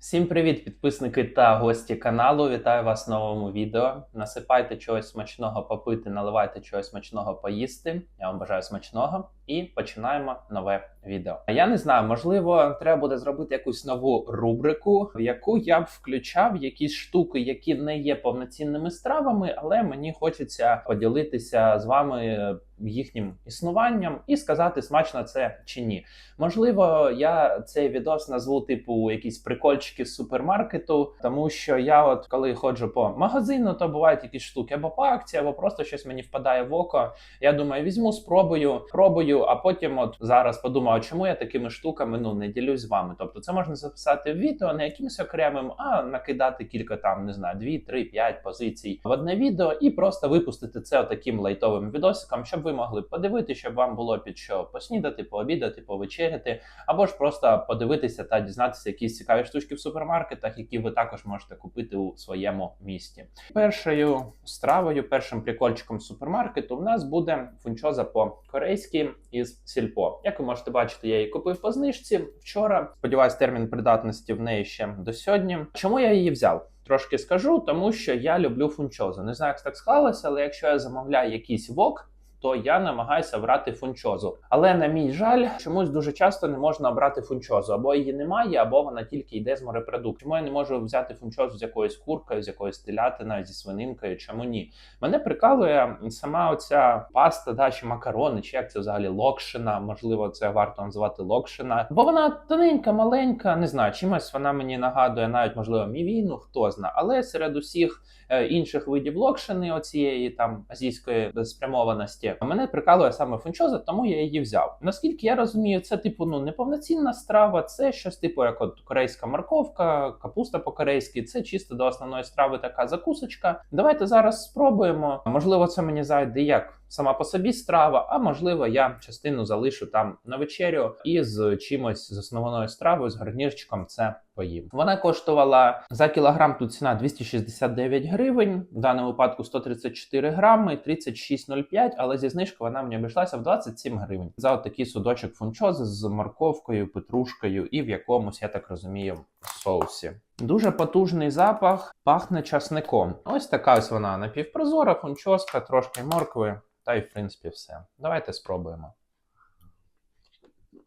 Всім привіт, підписники та гості каналу. Вітаю вас в новому відео. Насипайте чогось смачного попити, наливайте чогось смачного поїсти. Я вам бажаю смачного і починаємо нове відео. Я не знаю, можливо, треба буде зробити якусь нову рубрику, в яку я б включав якісь штуки, які не є повноцінними стравами, але мені хочеться поділитися з вами їхнім існуванням і сказати, смачно це чи ні. Можливо, я цей відос назву типу якісь прикольчики з супермаркету, тому що я, от коли ходжу по магазину, то бувають якісь штуки або по акції, або просто щось мені впадає в око. Я думаю, візьму, спробую, пробую, а потім, от зараз подумав, чому я такими штуками ну не ділюсь з вами. Тобто, це можна записати в відео не якимось окремим, а накидати кілька там, не знаю, 2, 3, 5 позицій в одне відео і просто випустити це таким лайтовим відосиком, щоб ви могли подивитися, щоб вам було під що поснідати, пообідати, повечеряти, або ж просто подивитися та дізнатися якісь цікаві штучки в супермаркетах, які ви також можете купити у своєму місті. Першою стравою, першим прикольчиком супермаркету в нас буде фунчоза по-корейськи із сільпо. Як ви можете бачити, я її купив по знижці вчора. Сподіваюсь, термін придатності в неї ще до сьогодні. Чому я її взяв? Трошки скажу, тому що я люблю фунчозу. Не знаю, як так склалося, але якщо я замовляю якийсь вок, то я намагаюся брати фунчозу. Але на мій жаль, чомусь дуже часто не можна обрати фунчозу, або її немає, або вона тільки йде з морепродуктів. Чому я не можу взяти фунчозу з якоюсь куркою, з якоюсь телятиною, зі свининкою? Чому ні? Мене прикалує сама оця паста, да, чи макарони, чи як це взагалі локшина. Можливо, це варто називати локшина, бо вона тоненька, маленька. Не знаю, чимось вона мені нагадує навіть можливо мівіну, хто знає, але серед усіх. е, Інших видів локшини, оцієї там азійської спрямованості, мене прикалує саме фунчоза, тому я її взяв. Наскільки я розумію, це типу ну неповноцінна страва, це щось типу як от корейська морковка, капуста по-корейськи. Це чисто до основної страви така закусочка. Давайте зараз спробуємо. Можливо, це мені зайде як сама по собі страва, а можливо, я частину залишу там на вечерю і з чимось з основною стравою, з гарнірчиком це поїм. Вона коштувала за кілограм. Тут ціна 269 гривень. В даному випадку 134 грами, 36,05, але зі знижкою вона мені обійшлася в 27 гривень. За от такий судочок фунчози з морковкою, петрушкою і в якомусь, я так розумію, соусі. Дуже потужний запах, пахне часником. Ось така ось вона напівпрозора, фунчозка, трошки моркви, та й в принципі все. Давайте спробуємо.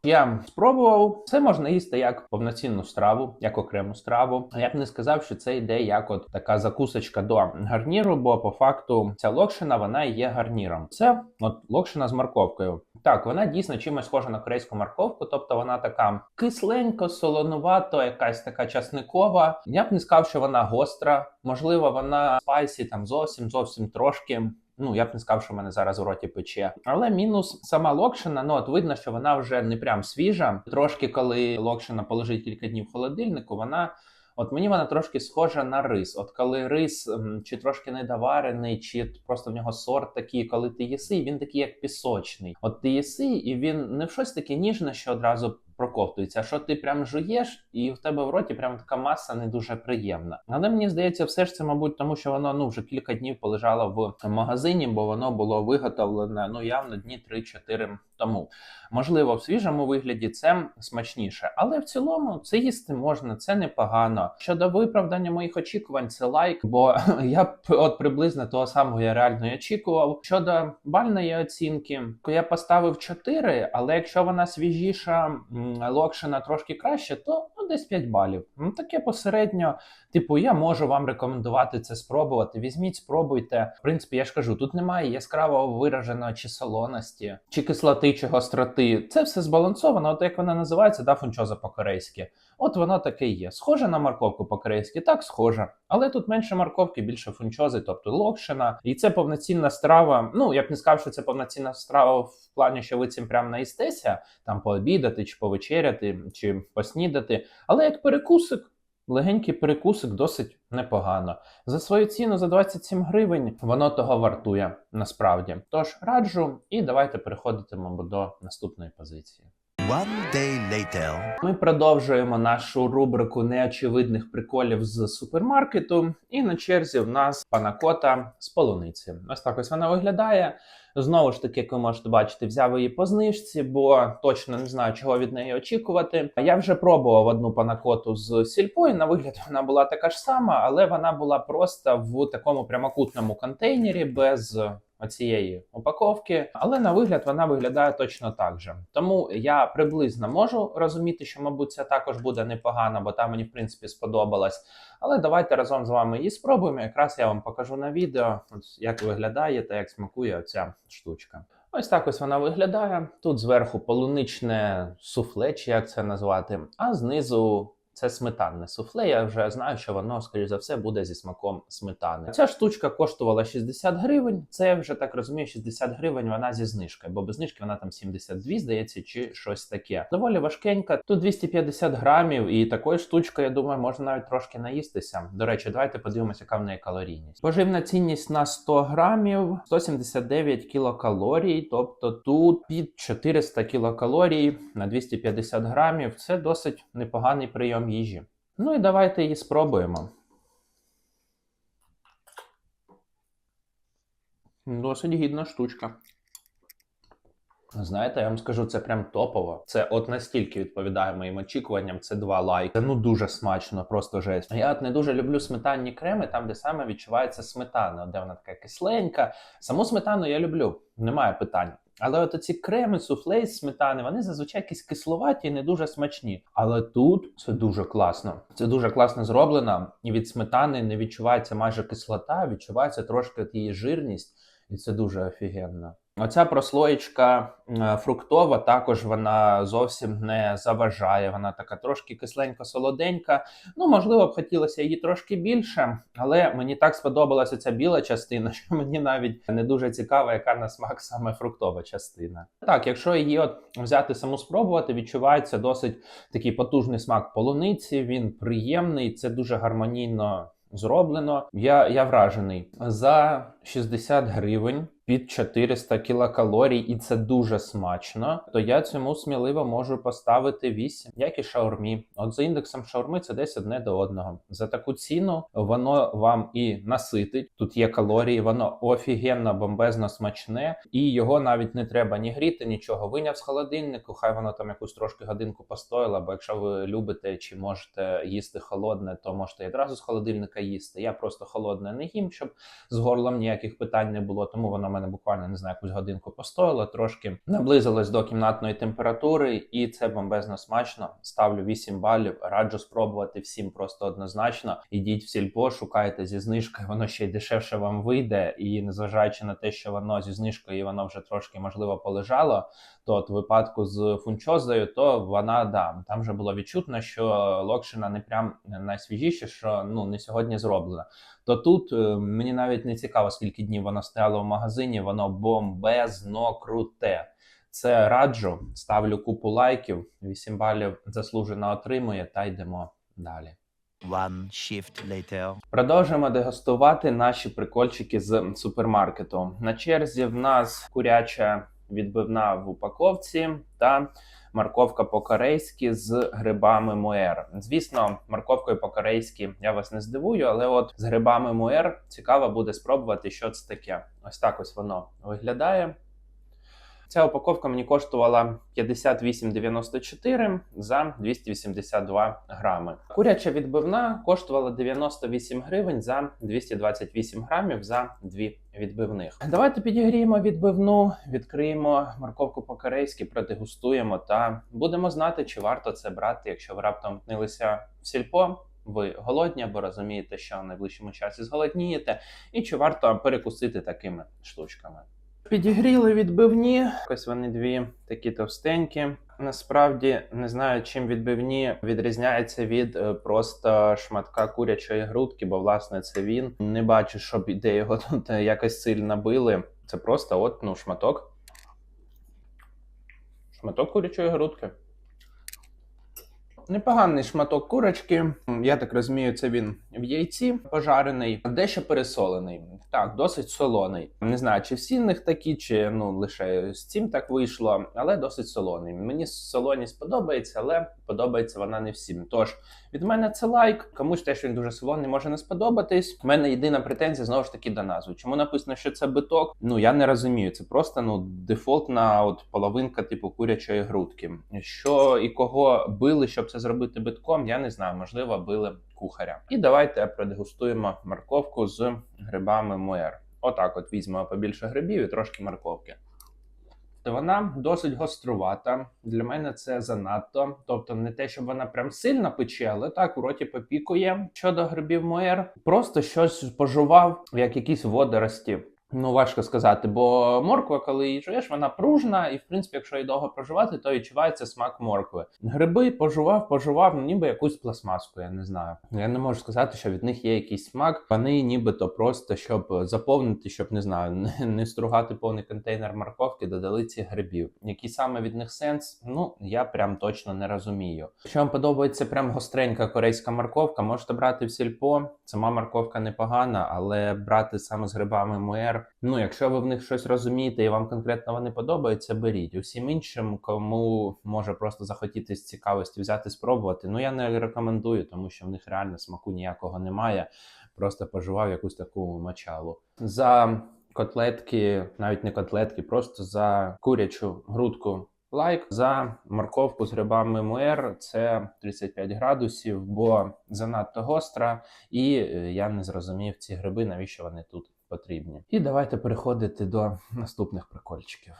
Я спробував. Це можна їсти як повноцінну страву, як окрему страву. Я б не сказав, що це йде як от така закусочка до гарніру, бо по факту ця локшина вона є гарніром. Це от локшина з морковкою. Так, вона дійсно чимось схожа на корейську морковку, тобто вона така кисленько, солонувато, якась така часникова. Я б не сказав, що вона гостра. Можливо, вона спайсі там зовсім зовсім трошки. Ну, я б не сказав, що в мене зараз у роті пече. Але мінус сама локшина, ну от видно, що вона вже не прям свіжа. Трошки, коли локшина полежить кілька днів в холодильнику, вона. От мені вона трошки схожа на рис. От коли рис чи трошки недоварений, чи просто в нього сорт такий, коли ти їси, він такий як пісочний. От ти їси, і він не в щось таке ніжне, що одразу проковтується, що ти прям жуєш, і в тебе в роті прям така маса не дуже приємна. Але мені здається, все ж це, мабуть, тому що воно ну вже кілька днів полежало в магазині, бо воно було виготовлене ну явно дні 3-4 тому. Можливо, в свіжому вигляді це смачніше, але в цілому це їсти можна, це непогано. Щодо виправдання моїх очікувань, це лайк, бо я от приблизно того самого я реально очікував. Щодо бальної оцінки, я поставив 4, але якщо вона свіжіша, локшина трошки краще, то ну десь 5 балів. Ну таке посередньо. Типу, я можу вам рекомендувати це спробувати. Візьміть, спробуйте. В принципі, я ж кажу, тут немає яскраво вираженої чи солоності, чи кислоти, чи гостроти. Це все збалансовано. От як вона називається, да, фунчоза по-корейськи. От воно таке є. Схоже на морковку по-корейськи, так схоже. Але тут менше морковки, більше фунчози, тобто локшина. І це повноцінна страва. Ну, я б не сказав, що це повноцінна страва в плані, що ви цим прям наїстеся, там пообідати, чи повечеряти, чи поснідати. Але як перекусик. Легенький перекусик досить непогано. За свою ціну за 27 гривень воно того вартує насправді. Тож раджу, і давайте переходитимемо до наступної позиції. One day later. Ми продовжуємо нашу рубрику неочевидних приколів з супермаркету. І на черзі в нас панакота з полуниці. Ось так ось вона виглядає. Знову ж таки, як ви можете бачити, взяв її по знижці, бо точно не знаю, чого від неї очікувати. Я вже пробував одну панакоту з сільпо, і на вигляд вона була така ж сама, але вона була просто в такому прямокутному контейнері без оцієї упаковки, але на вигляд вона виглядає точно так же. Тому я приблизно можу розуміти, що, мабуть, це також буде непогано, бо та мені в принципі сподобалась. Але давайте разом з вами її спробуємо. Якраз я вам покажу на відео, як виглядає та як смакує ця штучка. Ось так ось вона виглядає. Тут зверху полуничне суфле, чи як це назвати, а знизу. Це сметанне суфле. Я вже знаю, що воно, скоріш за все, буде зі смаком сметани. Ця штучка коштувала 60 гривень. Це я вже так розумію, 60 гривень вона зі знижкою, бо без знижки вона там 72, здається, чи щось таке. Доволі важкенька. Тут 250 грамів, і такою штучкою, я думаю, можна навіть трошки наїстися. До речі, давайте подивимося, яка в неї калорійність. Поживна цінність на 100 грамів 179 кілокалорій, тобто тут під 400 кілокалорій на 250 грамів. Це досить непоганий прийом їжі. Ну і давайте її спробуємо. Досить гідна штучка. Знаєте, я вам скажу, це прям топово. Це от настільки відповідає моїм очікуванням. Це два лайки. Ну дуже смачно, просто жесть. Я от не дуже люблю сметанні креми, там де саме відчувається сметана, де вона така кисленька. Саму сметану я люблю, немає питань. Але от ці креми, суфле з сметани, вони зазвичай якісь кисловаті і не дуже смачні. Але тут це дуже класно. Це дуже класно зроблено. І від сметани не відчувається майже кислота, відчувається трошки от її жирність, і це дуже офігенно. Оця прослоєчка е, фруктова також вона зовсім не заважає. Вона така трошки кисленько-солоденька. Ну, можливо, б хотілося її трошки більше, але мені так сподобалася ця біла частина, що мені навіть не дуже цікаво, яка на смак саме фруктова частина. Так, якщо її от взяти саму спробувати, відчувається досить такий потужний смак полуниці. Він приємний, це дуже гармонійно зроблено. Я, я вражений за 60 гривень. Під 400 кілокалорій, і це дуже смачно. То я цьому сміливо можу поставити 8, як і шаурмі. От за індексом шаурми це десь одне до одного. За таку ціну воно вам і наситить. Тут є калорії, воно офігенно бомбезно смачне, і його навіть не треба ні гріти, нічого. Виняв з холодильнику, хай воно там якусь трошки годинку постояло. Бо якщо ви любите чи можете їсти холодне, то можете одразу з холодильника їсти. Я просто холодне не їм, щоб з горлом ніяких питань не було. Тому воно мене буквально не знаю, якусь годинку постояло, трошки наблизилось до кімнатної температури, і це бомбезно смачно. Ставлю 8 балів. Раджу спробувати всім просто однозначно. Ідіть в сільпо, шукайте зі знижкою, воно ще й дешевше вам вийде. І незважаючи на те, що воно зі знижкою, воно вже трошки можливо полежало. То от в випадку з фунчозою, то вона да там вже було відчутно, що локшина не прям найсвіжіше, що ну не сьогодні зроблена. То тут е, мені навіть не цікаво, скільки днів воно стояло в магазині, воно бомбезно круте. Це раджу, ставлю купу лайків, 8 балів заслужено отримує, та йдемо далі. One shift later. Продовжуємо дегустувати наші прикольчики з супермаркету. На черзі в нас куряча відбивна в упаковці та морковка по-корейськи з грибами муер. Звісно, морковкою по-корейськи я вас не здивую, але от з грибами муер цікаво буде спробувати, що це таке. Ось так ось воно виглядає. Ця упаковка мені коштувала 58,94 за 282 грами. Куряча відбивна коштувала 98 гривень за 228 грамів за дві відбивних. Давайте підігріємо відбивну, відкриємо морковку по-корейськи, продегустуємо та будемо знати, чи варто це брати, якщо ви раптом втнилися в сільпо. Ви голодні або розумієте, що в найближчому часі зголоднієте, і чи варто перекусити такими штучками. Підігріли відбивні. Ось вони дві такі товстенькі. Насправді не знаю, чим відбивні відрізняється від е, просто шматка курячої грудки, бо власне це він. Не бачу, щоб де його тут е, якось сильно били. Це просто от ну шматок. Шматок курячої грудки. Непоганий шматок курочки. Я так розумію, це він в яйці пожарений, дещо пересолений. Так, досить солоний. Не знаю, чи всі них такі, чи ну лише з цим так вийшло, але досить солоний. Мені солоність подобається, але подобається вона не всім. Тож від мене це лайк. Комусь теж він дуже солоний може не сподобатись. У мене єдина претензія знову ж таки до назви. Чому написано, що це биток? Ну я не розумію. Це просто ну дефолтна от половинка типу курячої грудки. Що і кого били, щоб це зробити битком, я не знаю. Можливо, били кухаря. І давайте продегустуємо морковку з грибами муер. Отак, от візьмемо побільше грибів і трошки морковки. Вона досить гострувата. Для мене це занадто. Тобто не те, щоб вона прям сильно пече, але так у роті попікує. Щодо грибів Моєр, просто щось пожував, як якісь водорості. Ну, важко сказати, бо морква, коли її жуєш, вона пружна, і в принципі, якщо її довго проживати, то відчувається смак моркви. Гриби пожував, пожував, ну ніби якусь пластмаску, я не знаю. Я не можу сказати, що від них є якийсь смак. Вони нібито просто щоб заповнити, щоб не знаю, не, стругати повний контейнер морковки, додали ці грибів. Який саме від них сенс? Ну я прям точно не розумію. Якщо вам подобається прям гостренька корейська морковка, можете брати в сільпо. Сама морковка непогана, але брати саме з грибами муер. Ну, якщо ви в них щось розумієте і вам конкретно вони подобаються, беріть. Усім іншим, кому може просто захотіти з цікавості взяти спробувати. Ну я не рекомендую, тому що в них реально смаку ніякого немає. Просто поживав якусь таку мочалу. За котлетки, навіть не котлетки, просто за курячу грудку. Лайк за морковку з грибами муер це 35 градусів, бо занадто гостра, і е, я не зрозумів ці гриби, навіщо вони тут потрібні. І давайте переходити до наступних прикольчиків.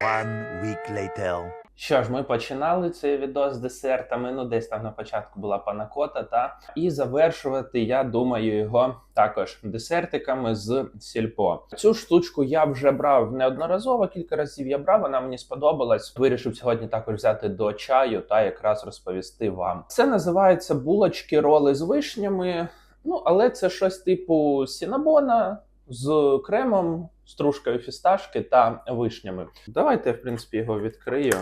One week later. Що ж, ми починали цей відос з десертами. Ну, десь там на початку була панакота, та і завершувати, я думаю, його також десертиками з сільпо. Цю штучку я вже брав неодноразово, кілька разів я брав. Вона мені сподобалась. Вирішив сьогодні також взяти до чаю та якраз розповісти вам. Це називається булочки роли з вишнями. Ну, але це щось типу сінабона з кремом, стружкою фісташки та вишнями. Давайте, в принципі, його відкрию.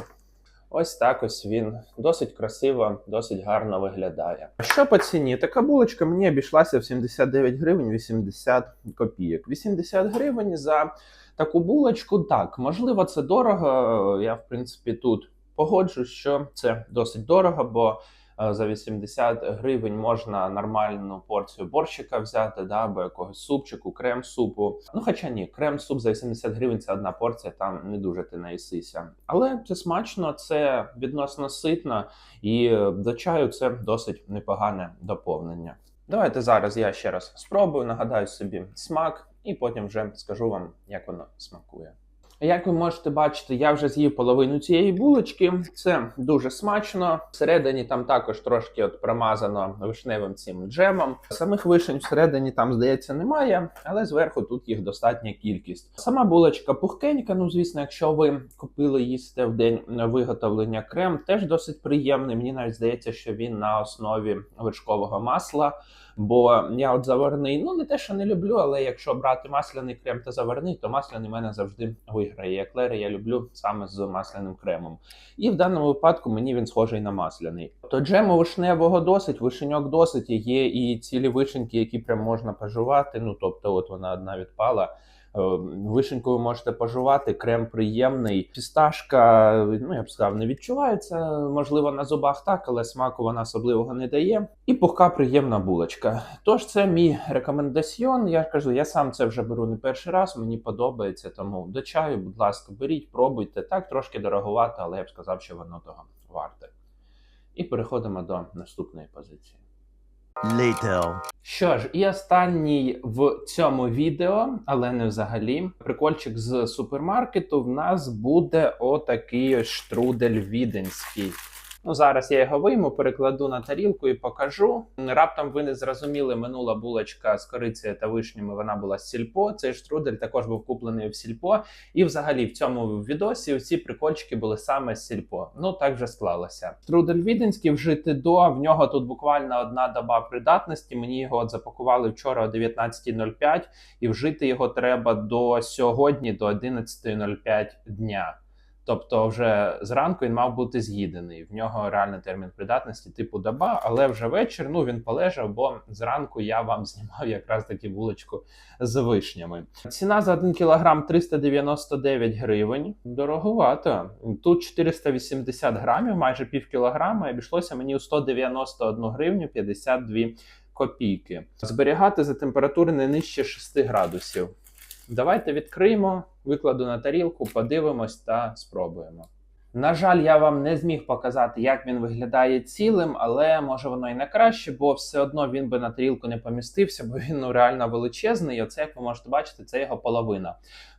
Ось так ось він досить красиво, досить гарно виглядає. Що по ціні? Така булочка мені обійшлася в 79 гривень 80 копійок. 80 гривень за таку булочку. Так, можливо, це дорого. Я, в принципі, тут погоджуюсь, що це досить дорого, бо за 80 гривень можна нормальну порцію борщика взяти, да, або якогось супчику, крем-супу. Ну, хоча ні, крем-суп за 80 гривень це одна порція, там не дуже ти наїсися. Але це смачно, це відносно ситно, і е, до чаю це досить непогане доповнення. Давайте зараз я ще раз спробую, нагадаю собі смак, і потім вже скажу вам, як воно смакує. Як ви можете бачити, я вже з'їв половину цієї булочки. Це дуже смачно. Всередині там також трошки от промазано вишневим цим джемом. Самих вишень всередині там, здається, немає, але зверху тут їх достатня кількість. Сама булочка пухкенька. Ну, звісно, якщо ви купили їсти в день виготовлення крем, теж досить приємний. Мені навіть здається, що він на основі вершкового масла. Бо я от заварний, ну не те, що не люблю, але якщо брати масляний крем та заварний, то масляний мене завжди виграє. Еклери я люблю саме з масляним кремом. І в даному випадку мені він схожий на масляний. То джему вишневого досить, вишеньок досить. Є і цілі вишеньки, які прям можна пожувати. Ну тобто, от вона одна відпала. Е, Вишеньку ви можете пожувати, крем приємний. Фісташка, ну я б сказав, не відчувається. Можливо, на зубах так, але смаку вона особливого не дає. І пухка приємна булочка. Тож це мій рекомендаціон. Я кажу, я сам це вже беру не перший раз. Мені подобається. Тому до чаю, будь ласка, беріть, пробуйте. Так трошки дороговато, але я б сказав, що воно того варте. І переходимо до наступної позиції. Later. Що ж, і останній в цьому відео, але не взагалі. Прикольчик з супермаркету. В нас буде отакий ось штрудель віденський. Ну, зараз я його вийму, перекладу на тарілку і покажу. Раптом ви не зрозуміли, минула булочка з корицею та вишнями. Вона була з сільпо. Цей штрудель також був куплений в сільпо. І взагалі в цьому відосі всі прикольчики були саме з сільпо. Ну так вже склалося. Штрудель віденський вжити до. В нього тут буквально одна доба придатності. Мені його от запакували вчора о 19.05 і вжити його треба до сьогодні, до 11.05 дня. Тобто, вже зранку він мав бути з'їдений. В нього реальний термін придатності, типу доба, але вже вечір ну він полежав, бо зранку я вам знімав якраз таки булочку з вишнями. Ціна за 1 кілограм 399 гривень. Дороговато. Тут 480 грамів, майже пів кілограма, і обійшлося мені у 191 гривню 52 копійки. Зберігати за температури не нижче 6 градусів. Давайте відкриємо, викладу на тарілку, подивимось та спробуємо. На жаль, я вам не зміг показати, як він виглядає цілим, але може воно і не краще, бо все одно він би на тарілку не помістився, бо він ну, реально величезний. І оце, як ви можете бачити, це його половина.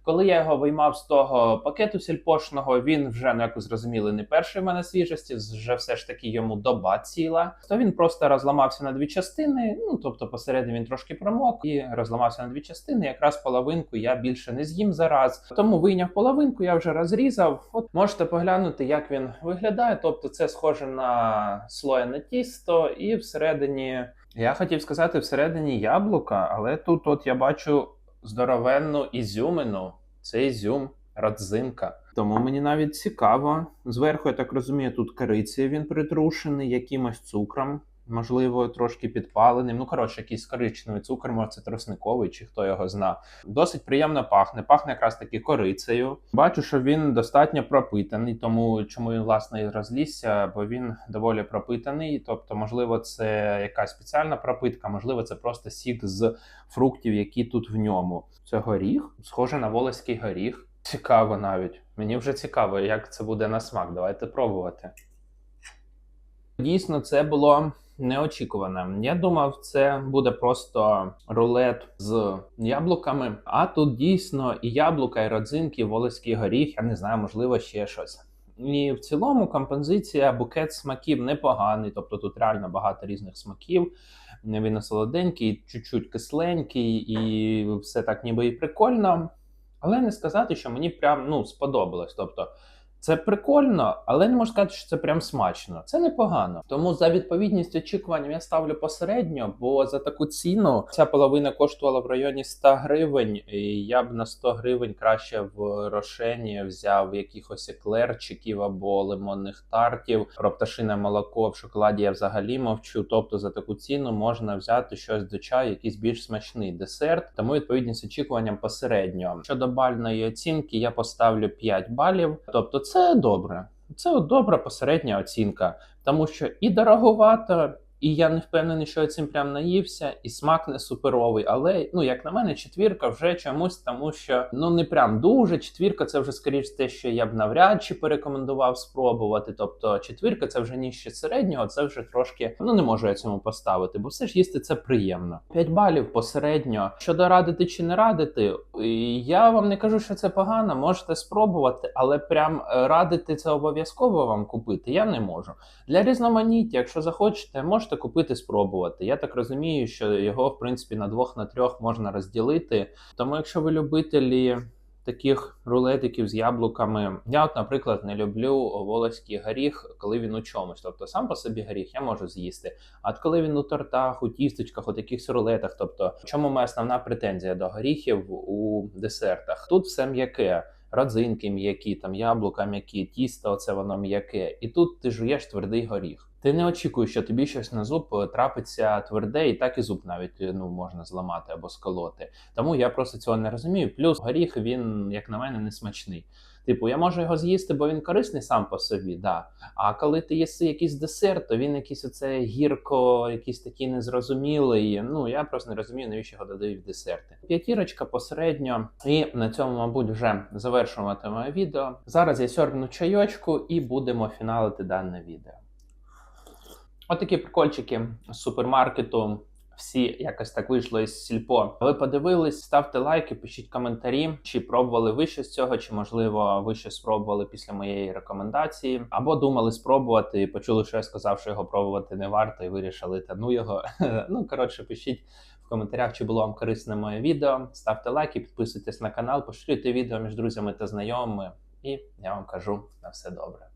Коли я його виймав з того пакету сільпошного, він вже, ну як ви зрозуміли, не перший в мене свіжості, вже все ж таки йому доба ціла. То він просто розламався на дві частини. Ну тобто, посередині він трошки промок і розламався на дві частини. Якраз половинку я більше не з'їм зараз. Тому вийняв половинку, я вже розрізав. От можете поглянути, як він виглядає. Тобто, це схоже на слоєне тісто, і всередині. Я хотів сказати всередині яблука, але тут от я бачу здоровенну ізюмину. Це ізюм, родзинка. Тому мені навіть цікаво. Зверху, я так розумію, тут кориці він притрушений якимось цукром, можливо, трошки підпаленим. Ну, коротше, якийсь коричневий цукор, може це тросниковий, чи хто його зна. Досить приємно пахне. Пахне якраз таки корицею. Бачу, що він достатньо пропитаний, тому чому він власне і розлізся, бо він доволі пропитаний. Тобто, можливо, це якась спеціальна пропитка, можливо, це просто сік з фруктів, які тут в ньому. Це горіх, схоже на волоський горіх. Цікаво навіть. Мені вже цікаво, як це буде на смак. Давайте пробувати. Дійсно, це було неочікуване. Я думав, це буде просто рулет з яблуками. А тут дійсно і яблука, і родзинки, і волоський горіх. Я не знаю, можливо, ще щось. І в цілому композиція букет смаків непоганий, тобто тут реально багато різних смаків. Він і солоденький, чуть-чуть кисленький, і все так ніби і прикольно. Але не сказати, що мені прям ну, сподобалось. Тобто, це прикольно, але не можу сказати, що це прям смачно. Це непогано. Тому за відповідність очікуванням я ставлю посередньо, бо за таку ціну ця половина коштувала в районі 100 гривень. І я б на 100 гривень краще в рошені взяв якихось еклерчиків або лимонних тартів. Про пташине молоко в шоколаді я взагалі мовчу. Тобто за таку ціну можна взяти щось до чаю, якийсь більш смачний десерт. Тому відповідність очікуванням посередньо. Щодо бальної оцінки, я поставлю 5 балів. Тобто, це добре. Це добра посередня оцінка, тому що і дороговато, і я не впевнений, що я цим прям наївся, і смак не суперовий. Але ну як на мене, четвірка вже чомусь, тому що ну не прям дуже. Четвірка це вже скоріш те, що я б навряд чи порекомендував спробувати. Тобто четвірка це вже нижче середнього, це вже трошки ну не можу я цьому поставити, бо все ж їсти це приємно. 5 балів посередньо. Щодо радити чи не радити, я вам не кажу, що це погано, можете спробувати, але прям е, радити це обов'язково вам купити я не можу. Для різноманіття, якщо захочете, можете купити спробувати. Я так розумію, що його в принципі на двох на трьох можна розділити. Тому, якщо ви любителі таких рулетиків з яблуками, я, от, наприклад, не люблю волоський горіх, коли він у чомусь. Тобто сам по собі горіх я можу з'їсти. А от коли він у тортах, у тісточках, у таких рулетах, тобто в чому моя основна претензія до горіхів у десертах? Тут все м'яке. Родзинки м'які, там яблука м'які, тісто, оце воно м'яке. І тут ти жуєш твердий горіх. Ти не очікуєш, що тобі щось на зуб е, трапиться тверде, і так і зуб навіть е, ну можна зламати або сколоти. Тому я просто цього не розумію. Плюс горіх він, як на мене, не смачний. Типу, я можу його з'їсти, бо він корисний сам по собі, да. А коли ти їси якийсь десерт, то він якийсь оце гірко, якийсь такий незрозумілий. Ну я просто не розумію, навіщо його додають в десерти. П'ятірочка посередньо, і на цьому, мабуть, вже завершувати моє відео. Зараз я сьорбну чайочку і будемо фіналити дане відео. Отакі прикольчики з супермаркету. Всі якось так вийшло із сільпо. Ви подивились, ставте лайки, пишіть коментарі, чи пробували ви щось з цього, чи можливо ви щось спробували після моєї рекомендації, або думали спробувати і почули, що я сказав, що його пробувати не варто, і вирішили та ну його. ну коротше, пишіть в коментарях, чи було вам корисне моє відео. Ставте лайки, підписуйтесь на канал, поширюйте відео між друзями та знайомими. І я вам кажу на все добре.